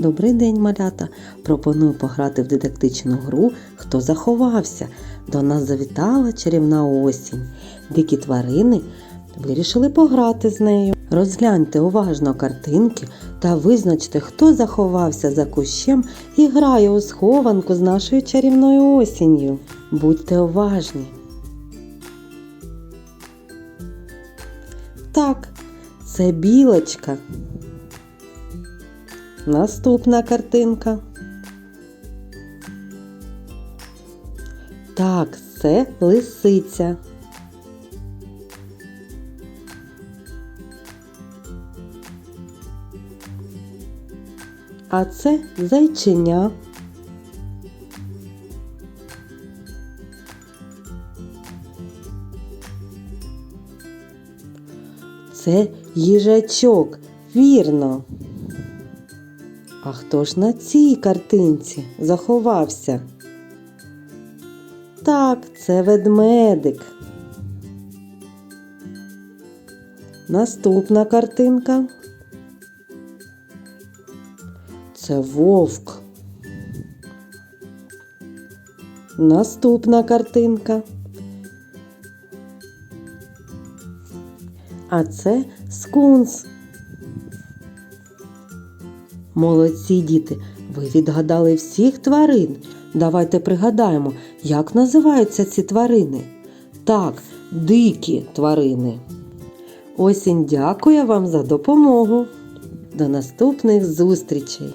Добрий день, малята! Пропоную пограти в дидактичну гру Хто заховався. До нас завітала чарівна осінь. Дикі тварини вирішили пограти з нею. Розгляньте уважно картинки та визначте, хто заховався за кущем і грає у схованку з нашою чарівною осінню. Будьте уважні. Так, це білочка. Наступна картинка. Так, це лисиця. А це зайчиня. Це їжачок, вірно. А хто ж на цій картинці заховався? Так, це ведмедик. Наступна картинка. Це вовк. Наступна картинка. А це скунс. Молодці діти, ви відгадали всіх тварин. Давайте пригадаємо, як називаються ці тварини. Так, дикі тварини. Осінь дякує вам за допомогу. До наступних зустрічей!